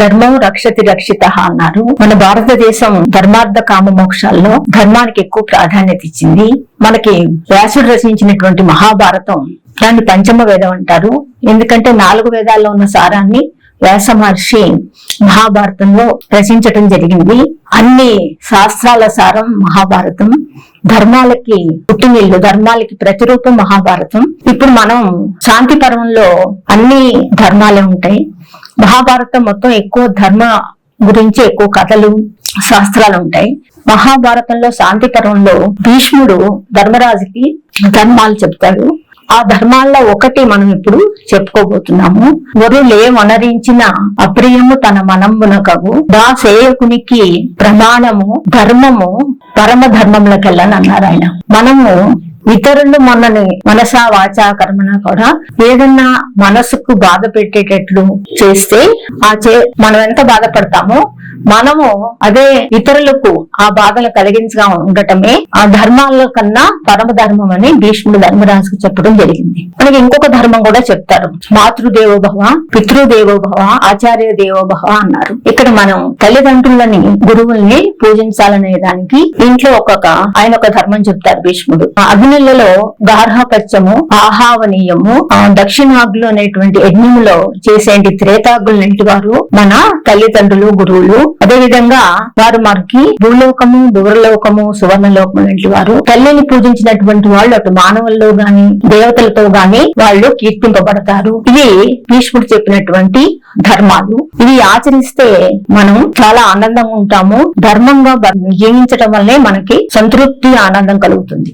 ధర్మం రక్షతి రక్షిత అన్నారు. మన భారతదేశం ధర్మార్థ కామ మోక్షాల్లో ధర్మానికి ఎక్కువ ప్రాధాన్యత ఇచ్చింది. మనకి వ్యాసుడు రచించినటువంటి మహాభారతం దాన్ని పంచమ వేదం అంటారు. ఎందుకంటే నాలుగు వేదాల్లో ఉన్న సారాన్ని వ్యాస మహర్షి మహాభారతంలో రచించటం జరిగింది. అన్ని శాస్త్రాల సారం మహాభారతం. ధర్మాలకి పుట్టినిల్లు ధర్మాలకి ప్రతిరూపం మహాభారతం. ఇప్పుడు మనం శాంతి పర్వంలో అన్ని ధర్మాలే ఉంటాయి. మహాభారతం మొత్తం ఎక్కువ ధర్మ గురించి ఎక్కువ కథలు శాస్త్రాలు ఉంటాయి. మహాభారతంలో శాంతి పర్వంలో భీష్ముడు ధర్మరాజుకి ధర్మాలు చెప్తాడు. ఆ ధర్మాల్లో ఒకటి మనం ఇప్పుడు చెప్పుకోబోతున్నాము. వరులే వనరించిన అప్రియము తన మనంబున దాసేయకునికి దా సేయకునికి ప్రమాణము ధర్మము పరమ ధర్మములకెళ్ళని అన్నారు ఆయన. మనము ఇతరులు మనని మనసా వాచా కర్మన కూడా ఏదన్నా మనసుకు బాధ పెట్టేటట్లు చేస్తే ఆ చే మనం ఎంత బాధపడతామో మనము అదే ఇతరులకు ఆ బాధలు కలిగించగా ఉండటమే ఆ ధర్మాల కన్నా పరమ ధర్మం అని భీష్ముడు ధర్మరాజుకు చెప్పడం జరిగింది. మనకి ఇంకొక ధర్మం కూడా చెప్తారు. మాతృదేవోభవ పితృదేవోభవ ఆచార్య దేవోభవ అన్నారు. ఇక్కడ మనం తల్లిదండ్రులని గురువుల్ని పూజించాలనే దానికి ఇంట్లో ఒక్కొక్క ఆయన ఒక ధర్మం చెప్తారు భీష్ముడు. అగ్నిలలో గార్హపత్యము ఆహావనీయము ఆ దక్షిణాగ్లు అనేటువంటి యజ్ఞములో చేసేటి త్రేతాగ్గులనింటి వారు? మన తల్లిదండ్రులు గురువులు అదే విధంగా వారు మనకి భూలోకము దూరలోకము సువర్ణలోకము వంటి వారు తల్లిని పూజించినటువంటి వాళ్ళు అటు మానవుల్లో గాని దేవతలతో గాని వాళ్ళు కీర్తింపబడతారు. ఇవి భీష్ముడు చెప్పినటువంటి ధర్మాలు. ఇవి ఆచరిస్తే మనం చాలా ఆనందంగా ఉంటాము. ధర్మంగా జీవించటం వల్లే మనకి సంతృప్తి ఆనందం కలుగుతుంది.